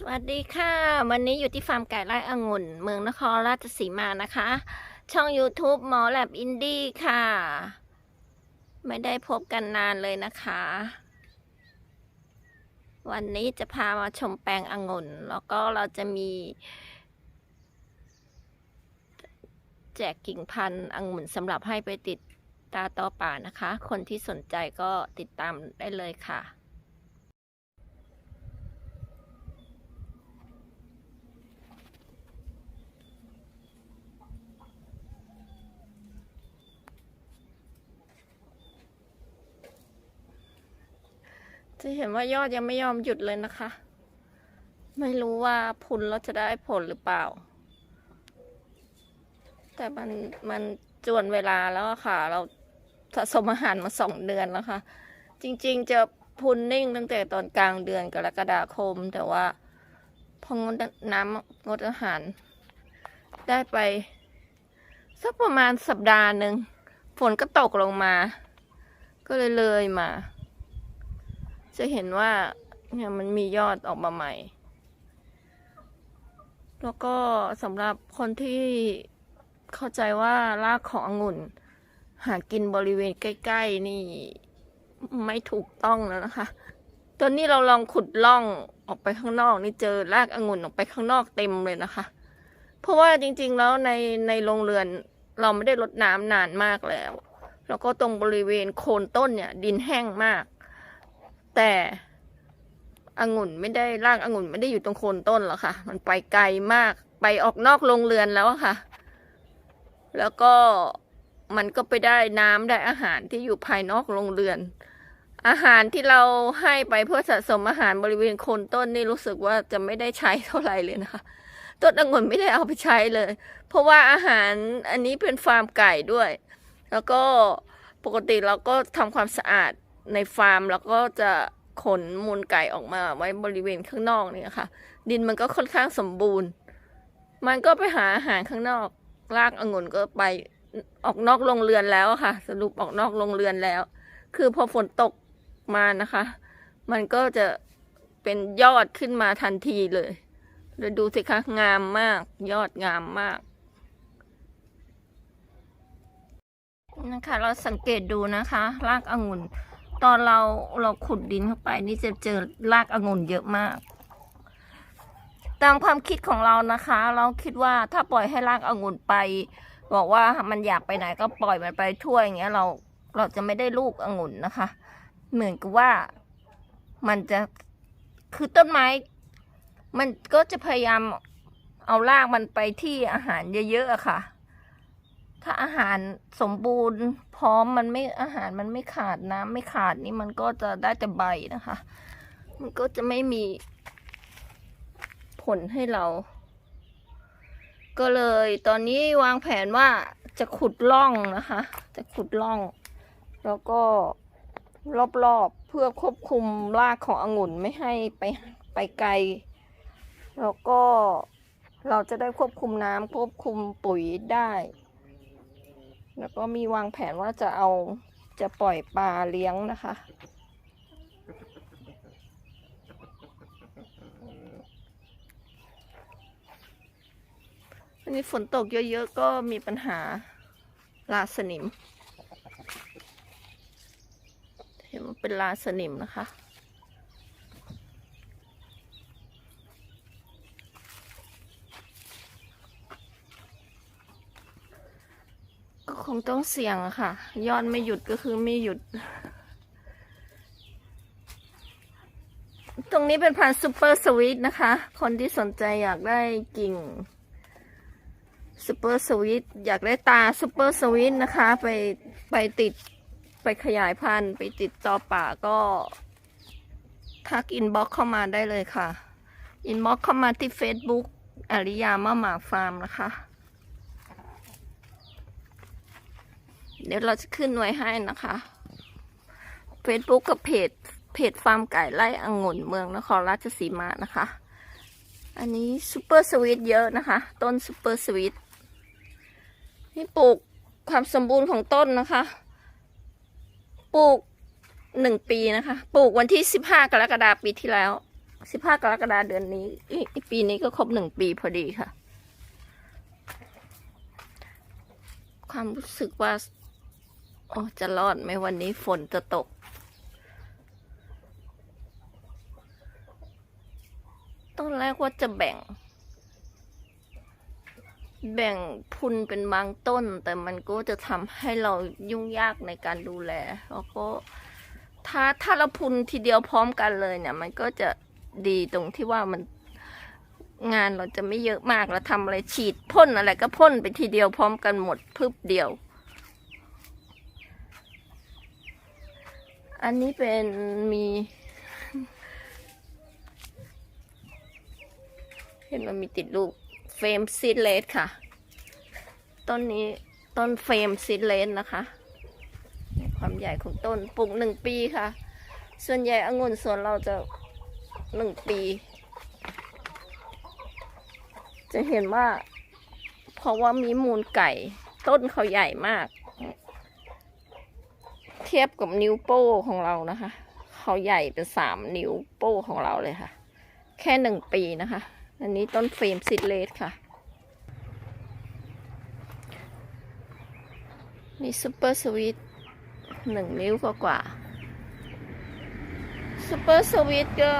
สวัสดีค่ะ วันนี้อยู่ที่ฟาร์มไก่ไร่องุ่น เมืองนครราชสีมานะคะ ช่อง YouTube หมอแลบอินดี้ค่ะ ไม่ได้พบกันนานเลยนะคะ วันนี้จะพามาชมแปลงองุ่น แล้วก็เราจะมี แจกกิ่งพันธุ์องุ่นสำหรับให้ไปติดตาต่อป่านะคะ คนที่สนใจก็ติดตามได้เลยค่ะ จะเห็นว่ายอดยังไม่ยอมหยุดเลยนะคะ ไม่รู้ว่าพุนเราจะได้ผลหรือเปล่า แต่มันมันจวนเวลาแล้วค่ะ เราสะสมอาหารมาสองเดือนแล้วค่ะ จริงๆจะพุนนิ่งตั้งแต่ตอนกลางเดือนกรกฎาคม แต่ว่าพองดน้ำงดอาหาร ได้ไป สักประมาณสัปดาห์หนึ่งฝนก็ตกลงมา ก็เลยเลยมา จะเห็นว่าเนี่ยมันมียอดออกมาใหม่ แล้วก็สำหรับคนที่เข้าใจว่ารากขององุ่น หากินบริเวณใกล้ ๆ นี่ไม่ถูกต้องแล้วนะคะ ตอนนี้เราลองขุดล่องออกไปข้างนอก นี่เจอรากองุ่นออกไปข้างนอกเต็มเลยนะคะ เพราะว่าจริง ๆ แล้วในในโรงเรือนเราไม่ได้รดน้ำนานมากแล้ว แล้วก็ตรงบริเวณโคนต้นเนี่ย ดินแห้งมาก แต่องุ่นไม่ได้รากองุ่นไม่ได้อยู่ตรงโคนต้นหรอกค่ะ มันไปไกลมากไปออกนอกโรงเรือนแล้วค่ะ แล้วก็มันก็ไปได้น้ำได้อาหารที่อยู่ภายนอกโรงเรือน อาหารที่เราให้ไปเพื่อสะสมอาหารบริเวณโคนต้นนี่รู้สึกว่าจะไม่ได้ใช้เท่าไหร่เลยนะคะต้นองุ่นไม่ได้เอาไปใช้เลย เพราะว่าอาหารอันนี้เป็นฟาร์มไก่ด้วย แล้วก็ปกติเราก็ทำความสะอาดในฟาร์มแล้วก็จะ ขนมูลไก่ออกมาไว้บริเวณข้างนอกเนี่ยค่ะ ดินมันก็ค่อนข้างสมบูรณ์ มันก็ไปหาอาหารข้างนอกรากองุ่นก็ไปออกนอกโรงเรือนแล้วค่ะ สรุปออกนอกโรงเรือนแล้ว คือพอฝนตกมานะคะ มันก็จะเป็นยอดขึ้นมาทันทีเลยแล้วดูสิคะงามมาก ยอดงามมากนะคะ เราสังเกตดูนะคะ รากองุ่น ตอนเราเราขุดดินเข้าไป นี่จะเจอรากองุ่นเยอะมาก ตามความคิดของเรานะคะ เราคิดว่าถ้าปล่อยให้รากองุ่นไป บอกว่ามันอยากไปไหนก็ปล่อยมันไปทั่วอย่างเงี้ย เราเราจะไม่ได้ลูกองุ่นนะคะ เหมือนกับว่ามันจะคือต้นไม้ มันก็จะพยายามเอารากมันไปที่อาหารเยอะๆอะค่ะ ถ้าอาหารสมบูรณ์ พร้อมมันไม่อาหารมันไม่ขาดน้ำไม่ขาดนี่มันก็จะได้แต่ใบนะคะ มันก็จะไม่มีผลให้เรา ก็เลยตอนนี้วางแผนว่าจะขุดร่องนะคะ จะขุดร่อง แล้วก็รอบๆเพื่อควบคุมรากขององุ่นไม่ให้ไปไปไกล แล้วก็เราจะได้ควบคุมน้ำควบคุมปุ๋ยได้ แล้วก็มีวางแผนว่าจะเอาจะปล่อยปลาเลี้ยงนะคะ อันนี้ฝนตกเยอะๆก็มีปัญหาลาสนิม เห็นว่าเป็นลาสนิมนะคะ คงต้องเสี่ยงอะค่ะ ยอดไม่หยุดก็คือไม่หยุด ตรงนี้เป็นพันซูเปอร์สวีทนะคะ คนที่สนใจอยากได้กิ่งซูเปอร์สวีทอยากได้ตาซูเปอร์สวีทนะคะ ไปไปติดไปขยายพันธุ์ไปติดต่อป่าก็ ทักอินบ็อกเข้ามาได้เลยค่ะ อินบ็อกเข้ามาที่ Facebook อริยามะหมาฟาร์มนะคะ เดี๋ยวเราจะขึ้นไว้ให้นะคะ Facebook กับเพจเพจฟาร์มไก่ไล่องุ่นเมืองนครราชสีมานะคะ อันนี้ซูเปอร์สวีทเยอะนะคะ ต้นซูเปอร์สวีทนี่ปลูกความสมบูรณ์ของต้นนะคะ ปลูกหนึ่งปีนะคะ ปลูกวันที่สิบห้ากรกฎาคมปีที่แล้วสิบห้ากรกฎาเดือนนี้ ปีนี้ก็ครบหนึ่งปีพอดีค่ะ ความรู้สึกว่า โอ้จะรอดไหมวันนี้ฝนจะตก ตอนแรกว่าจะแบ่ง แบ่งพุนเป็นบางต้น แต่มันก็จะทำให้เรายุ่งยากในการดูแล แล้วก็ถ้าถ้าเราพุนทีเดียวพร้อมกันเลยเนี่ย มันก็จะดีตรงที่ว่ามันงานเราจะไม่เยอะมากเราทำอะไรฉีดพ่นอะไรก็พ่นไปทีเดียวพร้อมกันหมดพึบเดียว อันนี้เป็นมีเห็นมันมีติดลูกเฟรมซีดเลสค่ะ ต้นนี้ต้นเฟรมซีดเลสนะคะ ความใหญ่ของต้นปลูกหนึ่งปีค่ะ ส่วนใหญ่องุ่นสวนเราจะหนึ่งปี จะเห็นว่า เพราะว่ามีมูลไก่ ต้นเขาใหญ่มาก เทียบกับนิ้วโป้ของเรานะคะ เขาใหญ่เป็นสามนิ้วโป้ของเราเลยค่ะ แค่หนึ่งปีนะคะ อันนี้ต้นเฟรมซิดเลสค่ะ นี่ซูเปอร์สวีทหนึ่งนิ้วกว่าซูเปอร์สวีทก็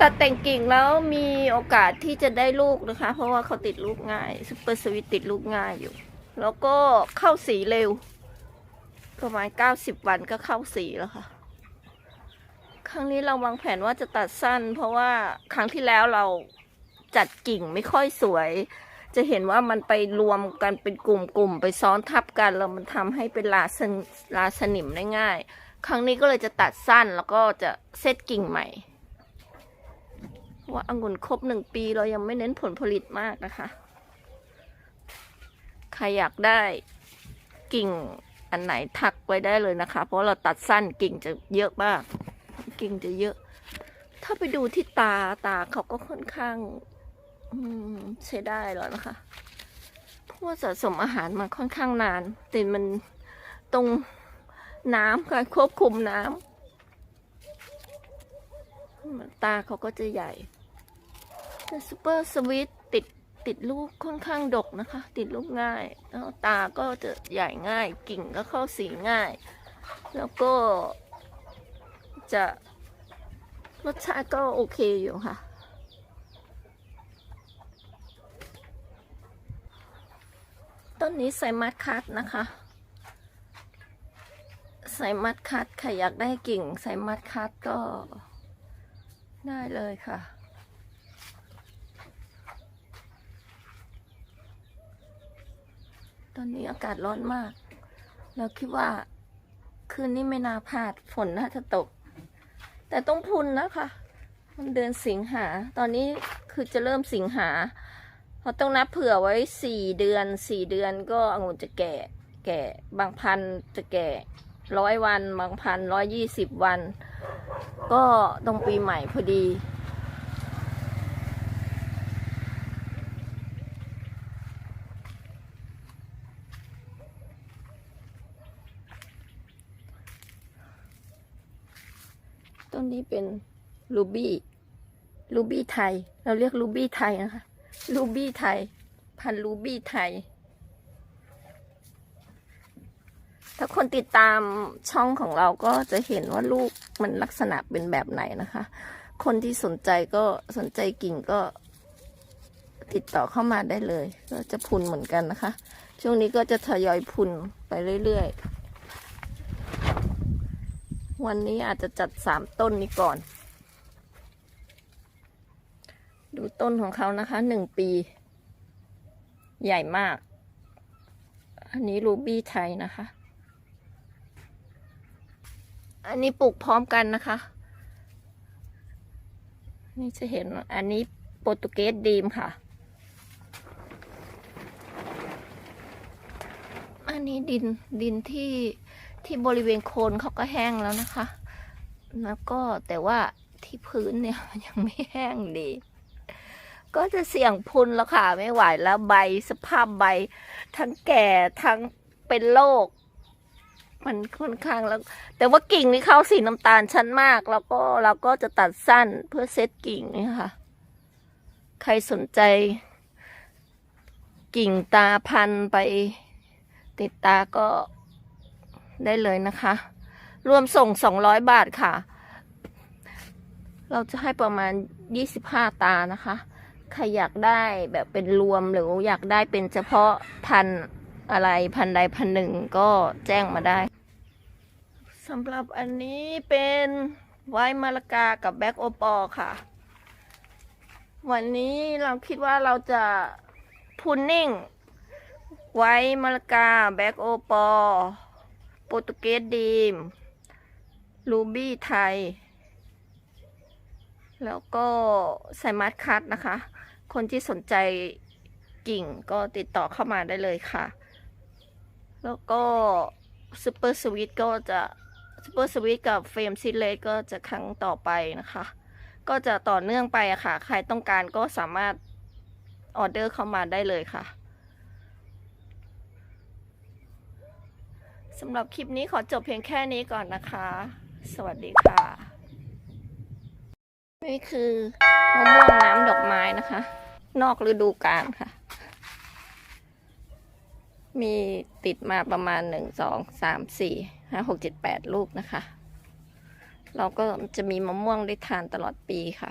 ตัดแต่งกิ่งแล้วมีโอกาสที่จะได้ลูกนะคะ เพราะว่าเขาติดลูกง่ายซูเปอร์สวีทติดลูกง่ายอยู่ แล้วก็เข้าสีเร็ว ประมาณเก้าสิบวันก็เข้าสีแล้วค่ะ ครั้งนี้เราวางแผนว่าจะตัดสั้น เพราะว่าครั้งที่แล้วเราจัดกิ่งไม่ค่อยสวย จะเห็นว่ามันไปรวมกันเป็นกลุ่มๆไปซ้อนทับกันแล้วมันทำให้เป็นลาสนลาสนิมได้ง่าย ครั้งนี้ก็เลยจะตัดสั้นแล้วก็จะเซตกิ่งใหม่ ว่าอังุ่นครบหนึ่งปีเรายังไม่เน้นผลผลิตมากนะคะ ใครอยากได้กิ่ง อันไหนทักไว้ได้เลยนะคะ เพราะเราตัดสั้นกิ่งจะเยอะมาก กิ่งจะเยอะ ถ้าไปดูที่ตาตาเขาก็ค่อนข้างอืมใช้ได้แล้วนะคะเพราะว่าสะสมอาหารมาค่อนข้างนานแต่มันตรงน้ำการควบคุมน้ำตาเขาก็จะใหญ่แต่ซูเปอร์สวิต ติดลูกค่อนข้างดกนะคะ ติดลูกง่ายแล้วตาก็จะใหญ่ง่ายกิ่งก็เข้าสีง่าย แล้วก็จะรสชาติก็โอเคอยู่ค่ะ ต้นนี้ใส่มัดคัดนะคะ ใส่มัดคัดใครอยากได้กิ่ง ใส่มัดคัดก็ได้เลยค่ะ ตอนนี้อากาศร้อนมาก เราคิดว่า คืนนี้ไม่น่าพลาดฝนน่าจะตก แต่ต้องพุนนะคะ มันเดือนสิงหา ตอนนี้คือจะเริ่มสิงหา เพราะต้องนับเผื่อไว้สี่เดือนสี่เดือนก็องุ่นจะแก่ แก่บางพันจะแก่ร้อยวันบางพันร้อยยี่สิบวัน ก็ตรงปีใหม่พอดี ต้นนี้เป็นรูบี้รูบี้ไทย เราเรียกรูบี้ไทยนะคะรูบี้ไทย พันรูบี้ไทย ถ้าคนติดตามช่องของเราก็จะเห็นว่าลูกมันลักษณะเป็นแบบไหนนะคะ คนที่สนใจก็สนใจกิ่งก็ติดต่อเข้ามาได้เลย ก็จะพุนเหมือนกันนะคะ ช่วงนี้ก็จะทยอยพุนไปเรื่อยๆ วันนี้อาจจะจัดสามต้นนี้ก่อน ดูต้นของเขานะคะหนึ่งปี ใหญ่มาก อันนี้รูบี้ไทยนะคะ อันนี้ปลูกพร้อมกันนะคะ นี่จะเห็นอันนี้โปรตุเกสดีมค่ะ อันนี้ดินดินที่ ที่บริเวณโคนเขาก็แห้งแล้วนะคะ แล้วก็แต่ว่าที่พื้นเนี่ยยังไม่แห้งดี ก็จะเสี่ยงพุนแล้วค่ะ ไม่ไหวแล้วใบสภาพใบ ทั้งแก่ทั้งเป็นโรคมันค่อนข้างแล้ว แต่ว่ากิ่งนี่เข้าสีน้ำตาลชั้นมาก แล้วก็เราก็จะตัดสั้นเพื่อเซตกิ่งนี่ค่ะ ใครสนใจ กิ่งตาพันไปติดตาก็ ได้เลยนะคะ รวมส่งสองร้อยบาทค่ะ เราจะให้ประมาณยี่สิบห้าตานะคะใครอยากได้แบบเป็นรวมหรืออยากได้เป็นเฉพาะพันอะไรพันใดพันหนึ่งก็แจ้งมาได้สำหรับอันนี้เป็นไวมะละกากับแบ็กโอปอค่ะ วันนี้เราคิดว่าเราจะพุนนิ่ง ไว้มะละกาแบ็กโอปอ โปรตุเกสดีมรูบี้ไทย แล้วก็ไซมัสคัตนะคะ คนที่สนใจกิ่งก็ติดต่อเข้ามาได้เลยค่ะ แล้วก็ซูเปอร์สวิตก็จะซูเปอร์สวิตกับเฟรมซิเลตก็จะครั้งต่อไปนะคะ ก็จะต่อเนื่องไปอะค่ะ ใครต้องการก็สามารถออเดอร์เข้ามาได้เลยค่ะ สำหรับคลิปนี้ขอจบเพียงแค่นี้ก่อนนะคะ สวัสดีค่ะ นี่คือมะม่วงน้ำดอกไม้นะคะ นอกฤดูกาลค่ะ มีติดมาประมาณหนึ่งสองสามสี่ห้าหกเจ็ดแปดลูกนะคะ เราก็จะมีมะม่วงได้ทานตลอดปีค่ะ